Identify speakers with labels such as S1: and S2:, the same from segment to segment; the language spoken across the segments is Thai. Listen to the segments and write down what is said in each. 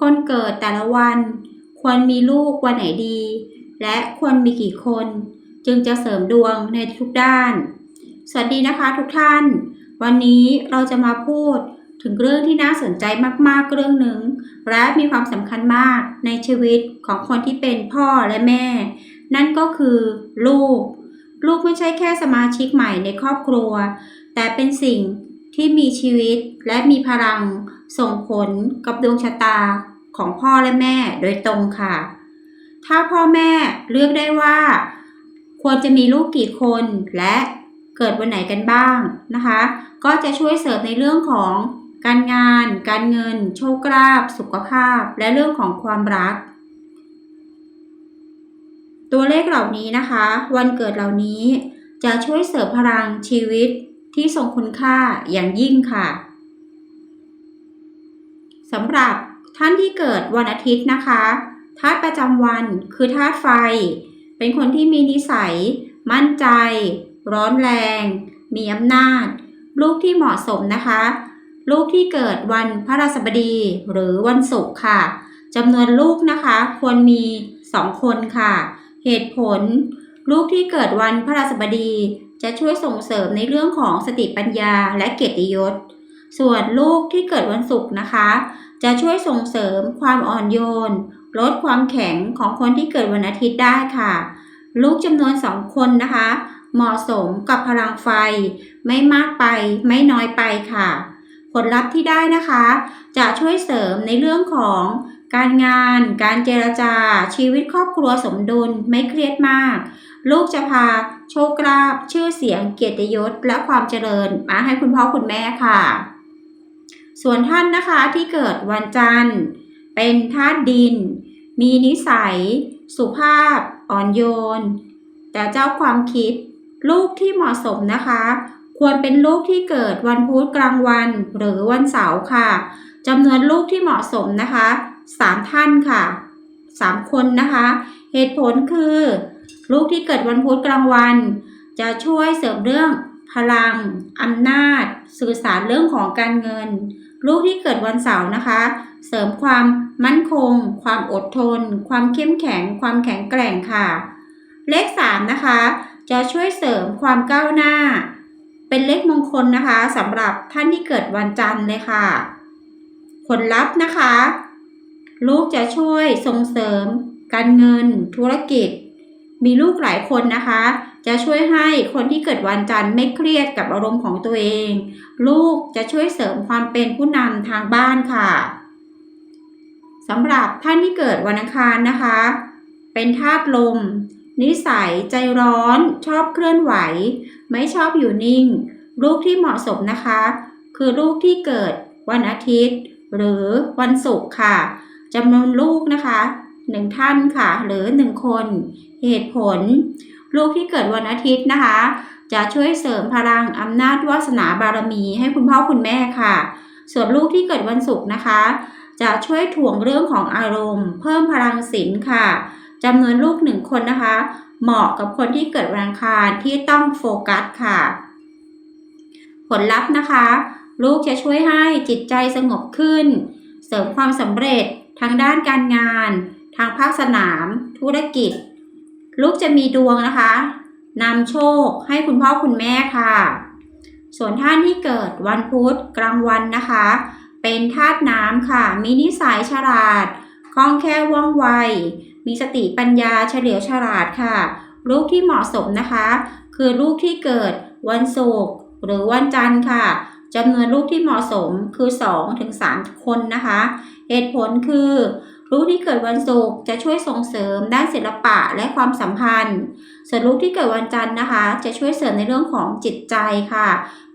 S1: คนเกิดแต่ละวัน ควรมีลูกวันไหนดี และควรมีกี่คน จึงจะเสริมดวงในทุกด้าน สวัสดีนะคะทุกท่าน วันนี้เราจะมาพูดถึงเรื่องที่น่าสนใจมากๆเรื่องหนึ่ง และมีความสำคัญมากในชีวิตของคนที่เป็นพ่อและแม่ นั่นก็คือลูก ลูกไม่ใช่แค่สมาชิกใหม่ในครอบครัว แต่เป็นสิ่งที่มีชีวิตและมีพลัง ส่งผลกับดวงชะตาของพ่อและแม่โดยตรงค่ะ ถ้าพ่อแม่เลือกได้ว่า ควรจะมีลูกกี่คนและเกิดวันไหนกันบ้างนะคะ ก็จะช่วยเสริมในเรื่องของการงาน การเงิน โชคลาภสุขภาพ และเรื่องของความรัก ตัวเลขเหล่านี้นะคะ วันเกิดเหล่านี้จะช่วยเสริมพลังชีวิตที่ทรงคุณค่าอย่างยิ่งค่ะ สำหรับท่านที่เกิดวันอาทิตย์นะคะธาตุประจำวันคือธาตุไฟ เป็นคนที่มีนิสัย มั่นใจ ร้อนแรง มีอำนาจ ลูกที่เหมาะสมนะคะ ลูกที่เกิดวันพระราชบดีหรือวันศุกร์ค่ะจำนวนลูกนะคะ ควรมี 2 คนค่ะ เหตุผล ลูกที่เกิดวันพระราชบดีจะช่วยส่งเสริมในเรื่องของสติปัญญาและเกียรติยศ ส่วนลูกที่เกิดวันศุกร์นะคะ จะช่วยส่งเสริมความอ่อนโยน ลดความแข็งของคนที่เกิดวันอาทิตย์ได้ค่ะ ลูกจำนวนสองคนนะคะ เหมาะสมกับพลังไฟ ไม่มากไปไม่น้อยไปค่ะ ผลลัพธ์ที่ได้นะคะ จะช่วยเสริมในเรื่องของการงาน การเจรจา ชีวิตครอบครัวสมดุลไม่เครียดมาก ลูกจะพาโชคลาภชื่อเสียงเกียรติยศและความเจริญมาให้คุณพ่อคุณแม่ค่ะ ส่วนท่านนะคะที่เกิดวันจันทร์ เป็นธาตุดิน มีนิสัย สุภาพ อ่อนโยน แต่เจ้าความคิด ลูกที่เหมาะสมนะคะ ควรเป็นลูกที่เกิดวันพุธกลางวันหรือวันเสาร์ค่ะจำนวนลูกที่เหมาะสมนะคะสามท่านค่ะสามคนนะคะ เหตุผลคือ ลูกที่เกิดวันพุธกลางวัน จะช่วยเสริมเรื่องพลังอำนาจ สื่อสารเรื่องของการเงิน ลูกที่เกิดวันเสาร์นะคะ เสริมความมั่นคง ความอดทน ความเข้มแข็ง ความแข็งแกร่งค่ะ เลข 3 นะคะ จะช่วยเสริมความก้าวหน้า เป็นเลขมงคลนะคะสำหรับท่านที่เกิดวันจันทร์เลยค่ะ ผลลัพธ์นะคะ ลูกจะช่วยส่งเสริม การเงิน ธุรกิจ มีลูกหลายคนนะคะ จะช่วยให้คนที่เกิดวันจันทร์ไม่เครียดกับอารมณ์ของตัวเอง ลูกจะช่วยเสริมความเป็นผู้นำทางบ้านค่ะสำหรับท่านที่เกิดวันอังคารนะคะ เป็นธาตุลม นิสัยใจร้อน ชอบเคลื่อนไหว ไม่ชอบอยู่นิ่ง ลูกที่เหมาะสมนะคะ คือลูกที่เกิดวันอาทิตย์ หรือวันศุกร์ค่ะจำนวนลูกนะคะหนึ่งท่านค่ะ หรือหนึ่งคน เหตุผล ลูกที่เกิดวันอาทิตย์นะคะ จะช่วยเสริมพลังอำนาจวาสนาบารมีให้คุณพ่อคุณแม่ค่ะ ส่วนลูกที่เกิดวันศุกร์นะคะ จะช่วยถ่วงเรื่องของอารมณ์ เพิ่มพลังศีลค่ะจำนวนลูกหนึ่งคนนะคะ เหมาะกับคนที่เกิดวันอังคารที่ต้องโฟกัสค่ะ ผลลัพธ์นะคะ ลูกจะช่วยให้จิตใจสงบขึ้น เสริมความสำเร็จทางด้านการงาน ทางภาคสนาม ธุรกิจ ลูกจะมีดวงนะคะนำโชคให้คุณพ่อคุณแม่ค่ะ ส่วนท่านที่เกิดวันพุธกลางวันนะคะ เป็นธาตุน้ำค่ะ มีนิสัยฉลาดคล่องแคล่วว่องไว มีสติปัญญาเฉลียวฉลาดค่ะ ลูกที่เหมาะสมนะคะ คือลูกที่เกิดวันศุกร์หรือวันจันทร์ค่ะจำนวนลูกที่เหมาะสมคือ 2-3 คนนะคะ เหตุผลคือ ลูกที่เกิดวันศุกร์จะช่วยส่งเสริมด้านศิลปะและความสัมพันธ์ ส่วนลูกที่เกิดวันจันทร์นะคะ จะช่วยเสริมในเรื่องของจิตใจค่ะ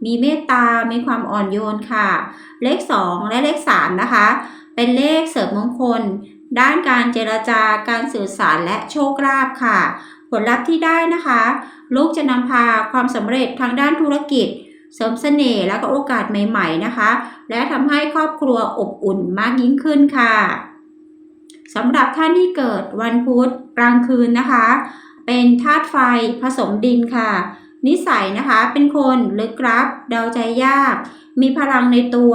S1: มีเมตตา มีความอ่อนโยนค่ะ เลข 2 และเลข 3 นะคะ เป็นเลขเสริมมงคล ด้านการเจรจาการสื่อสารและโชคลาภค่ะ ผลลัพธ์ที่ได้นะคะ ลูกจะนำพาความสำเร็จทางด้านธุรกิจเสริมเสน่ห์และก็โอกาสใหม่ ๆ นะคะ และทำให้ครอบครัวอบอุ่นมากยิ่งขึ้นค่ะ สำหรับท่านที่เกิดวันพุธกลางคืนนะคะ เป็นธาตุไฟผสมดินค่ะ นิสัยนะคะเป็นคนลึกลับ เดาใจยาก มีพลังในตัว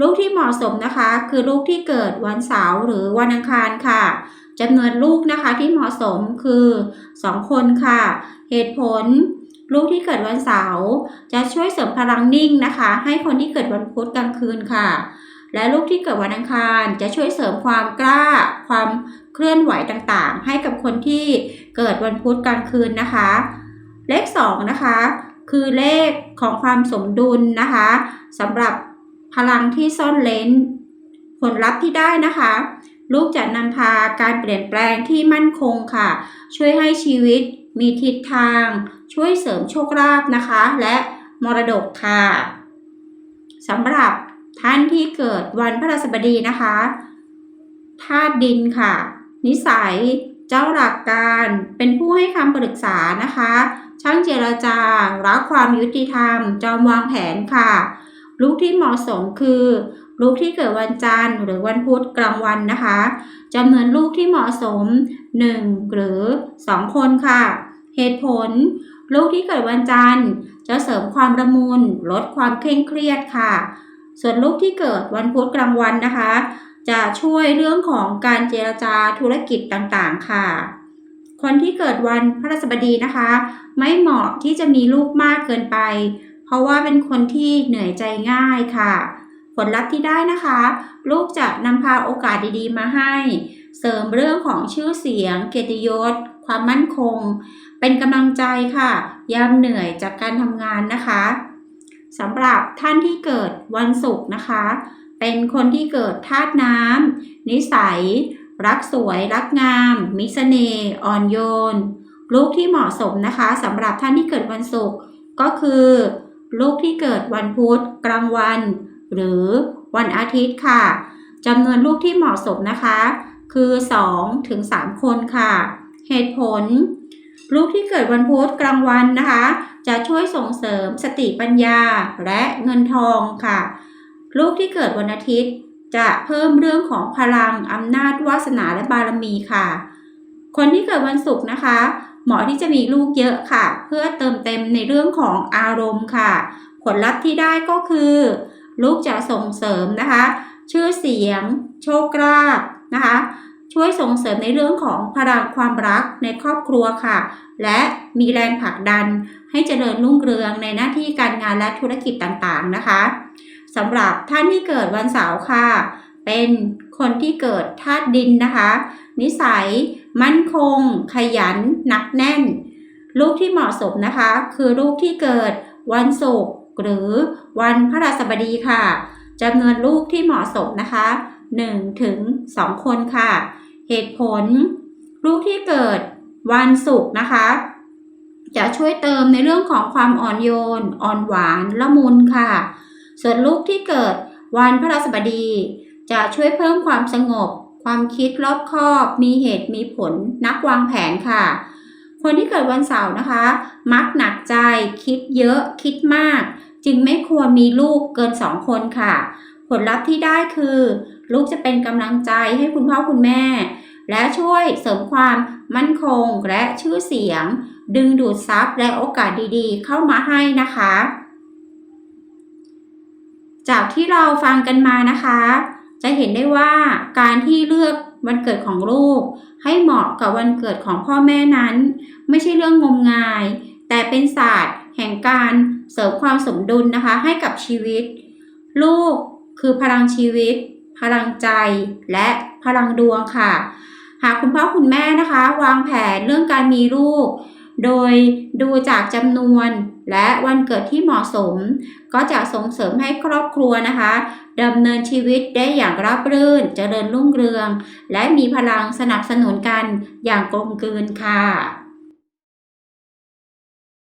S1: ลูกที่เหมาะสมนะคะ คือลูกที่เกิดวันเสาร์หรือวันอังคารค่ะจำนวนลูกนะคะที่เหมาะสมคือ 2 คนค่ะ เหตุผลลูกที่เกิดวันเสาร์จะช่วยเสริมพลังนิ่งนะคะ ให้คนที่เกิดวันพุธกลางคืนค่ะ และลูกที่เกิดวันอังคารจะช่วยเสริมความกล้า ความเคลื่อนไหวต่างๆ ให้กับคนที่เกิดวันพุธกลางคืนนะคะ เลข2นะคะ คือเลขของความสมดุลนะคะสำหรับพลังที่ซ่อนเลนผลลัพธ์ที่ได้นะคะ ลูกจะนำพาการเปลี่ยนแปลงที่มั่นคงค่ะ ช่วยให้ชีวิตมีทิศทาง ช่วยเสริมโชคลาภนะคะ และมรดกค่ะสำหรับท่านที่เกิดวันพฤหัสบดีนะคะ ธาตุดินค่ะ นิสัยเจ้าหลักการเป็นผู้ให้คำปรึกษานะคะ ช่างเจรจารักความยุติธรรม จอมวางแผนค่ะ ลูกที่เหมาะสมคือลูกที่เกิดวันจันทร์หรือวันพุธกลางวันนะคะจำนวนลูกที่เหมาะสม 1 หรือ 2 คนค่ะ เหตุผล ลูกที่เกิดวันจันทร์ จะเสริมความระมุนลดความเคร่งเครียดค่ะ ส่วนลูกที่เกิดวันพุธกลางวันนะคะ จะช่วยเรื่องของการเจรจาธุรกิจต่างๆ ค่ะ คนที่เกิดวันพฤหัสบดีนะคะ ไม่เหมาะที่จะมีลูกมากเกินไป เพราะว่าเป็นคนที่เหนื่อยใจง่ายค่ะ ผลลัพธ์ที่ได้นะคะ ลูกจะนำพาโอกาสดีๆ มาให้ เสริมเรื่องของชื่อเสียง เกียรติยศ ความมั่นคง เป็นกำลังใจค่ะยามเหนื่อยจากการทำงานนะคะสำหรับท่านที่เกิดวันศุกร์นะคะ เป็นคนที่เกิดธาตุน้ำนิสัย รักสวยรักงาม มิสเสน่อ่อนโยน ลูกที่เหมาะสมนะคะสำหรับท่านที่เกิดวันศุกร์ก็คือ ลูกที่เกิดวันพุธกลางวัน หรือวันอาทิตย์ค่ะจำนวนลูกที่เหมาะสมนะคะ คือ2ถึง3คนค่ะ เหตุผล ลูกที่เกิดวันพุธกลางวันนะคะ จะช่วยส่งเสริมสติปัญญาและเงินทองค่ะ ลูกที่เกิดวันอาทิตย์ จะเพิ่มเรื่องของพลังอำนาจวาสนาและบารมีค่ะ คนที่เกิดวันศุกร์นะคะ เหมาะที่จะมีลูกเยอะค่ะ เพื่อเติมเต็มในเรื่องของอารมณ์ค่ะ ผลลัพธ์ที่ได้ก็คือ ลูกจะส่งเสริมนะคะ ชื่อเสียง โชคลาภนะคะช่วยส่งเสริมในเรื่องของพลังความรักในครอบครัวค่ะ และมีแรงผลักดันให้เจริญรุ่งเรืองในหน้าที่การงานและธุรกิจต่างๆนะคะ สำหรับท่านที่เกิดวันเสาร์ค่ะ เป็นคนที่เกิดธาตุดินนะคะ นิสัย มั่นคง ขยัน หนักแน่น ลูกที่เหมาะสมนะคะ คือลูกที่เกิดวันศุกร์หรือวันพฤหัสบดีค่ะจำนวนลูกที่เหมาะสมนะคะ1ถึง2คนค่ะ เหตุผล ลูกที่เกิดวันศุกร์นะคะ จะช่วยเติมในเรื่องของความอ่อนโยน อ่อนหวานละมุนค่ะ ส่วนลูกที่เกิดวันพฤหัสบดี จะช่วยเพิ่มความสงบ ความคิดรอบคอบ มีเหตุมีผล นักวางแผนค่ะ คนที่เกิดวันเสาร์นะคะ มักหนักใจ คิดเยอะคิดมาก จึงไม่ควรมีลูกเกินสองคนค่ะ ผลลัพธ์ที่ได้คือ ลูกจะเป็นกำลังใจให้คุณพ่อคุณแม่ และช่วยเสริมความมั่นคงและชื่อเสียง ดึงดูดทรัพย์และโอกาสดีๆ เข้ามาให้นะคะ จากที่เราฟังกันมานะคะ จะเห็นได้ว่าการที่เลือกวันเกิดของลูก ให้เหมาะกับวันเกิดของพ่อแม่นั้น ไม่ใช่เรื่องงมงาย แต่เป็นศาสตร์ แห่งการเสริมความสมดุลนะคะ ให้กับชีวิต ลูกคือพลังชีวิต พลังใจและพลังดวงค่ะ หากคุณพ่อคุณแม่นะคะ วางแผนเรื่องการมีลูก โดยดูจากจำนวนและวันเกิดที่เหมาะสม ก็จะส่งเสริมให้ครอบครัวนะคะดำเนินชีวิตได้อย่างราบรื่น เจริญรุ่งเรือง และมีพลังสนับสนุนกันอย่างกลมกลืนค่ะ